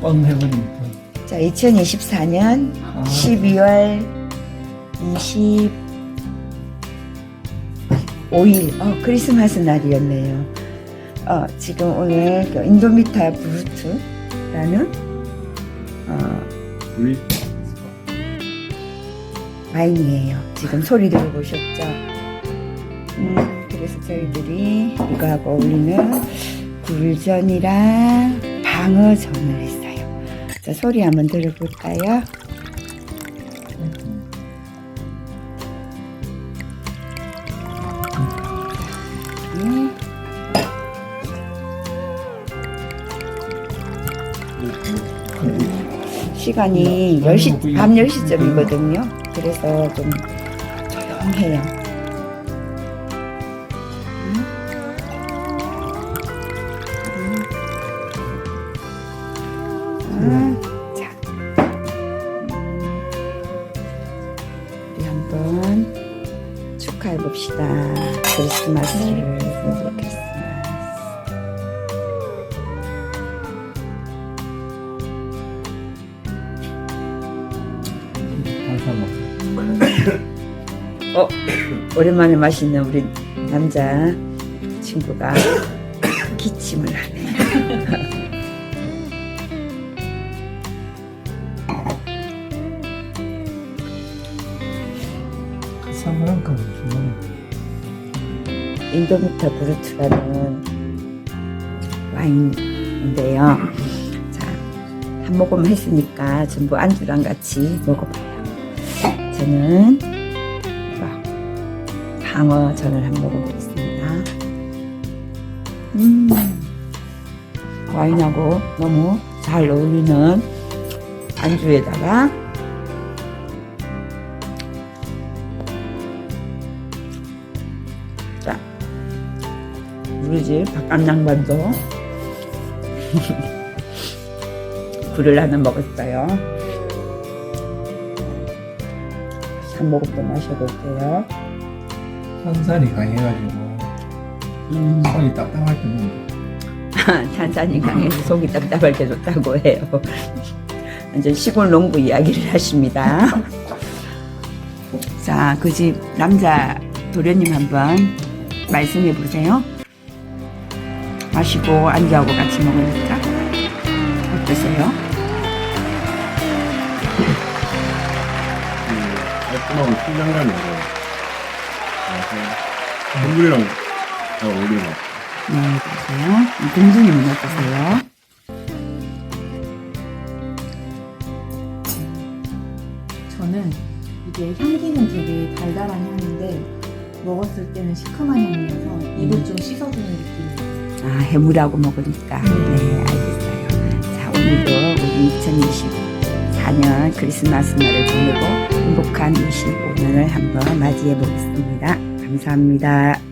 뻥 해버리니까. 자, 2024년 아. 12월 25일, 어, 크리스마스 날이었네요. 어, 지금 오늘 그 인도미타 브루트라는 어, 우리 와인이에요. 지금 소리 들어보셨죠? 음, 그래서 저희들이 이거하고 어울리는 굴전이랑 방어전을 했어요. 자, 소리 한번 들어볼까요? 음. 시간이 10시, 밤 10시쯤이거든요. 그래서 좀 조용해요. 한번 축하해 봅시다. 크리스마스를. 크리스마스. 항상 막 어, 오랜만에 마시는 우리 남자 친구가 기침을 하네. 칸 주머니. 인도미타 브루트라는 와인인데요. 자, 한 모금 했으니까 전부 안주랑 같이 먹어봐요. 저는 이거 방어전을 한번 먹어보겠습니다. 음, 와인하고 너무 잘 어울리는 안주에다가 우리 집 바깥 양반도 굴을 하나 먹었어요. 한 모금 더 마셔볼게요. 탄산이 강해가지고 음, 손이 딱딱할 때는 탄산이 강해서 속이 답답할 때 좋다고 해요. 완전 시골 농부 이야기를 하십니다. 자, 그 집 남자 도련님 한번 말씀해 보세요. 마시고 안주하고 같이 먹으니까 어떠세요? 깔끔하고 신장감이 있어요. 그래서 국물이랑 잘 어울리는 것 같아요. 네, 그러세요. 공주님은 어떠세요? 저는 이게 향기는 되게 달달한 향인데 먹었을 때는 시큼한 향이어서 입을 좀 씻어주는 느낌이에요. 아, 해물하고 먹으니까. 네, 알겠어요. 자, 오늘도 우리 2024년 크리스마스 날을 보내고 행복한 25년을 한번 맞이해 보겠습니다. 감사합니다.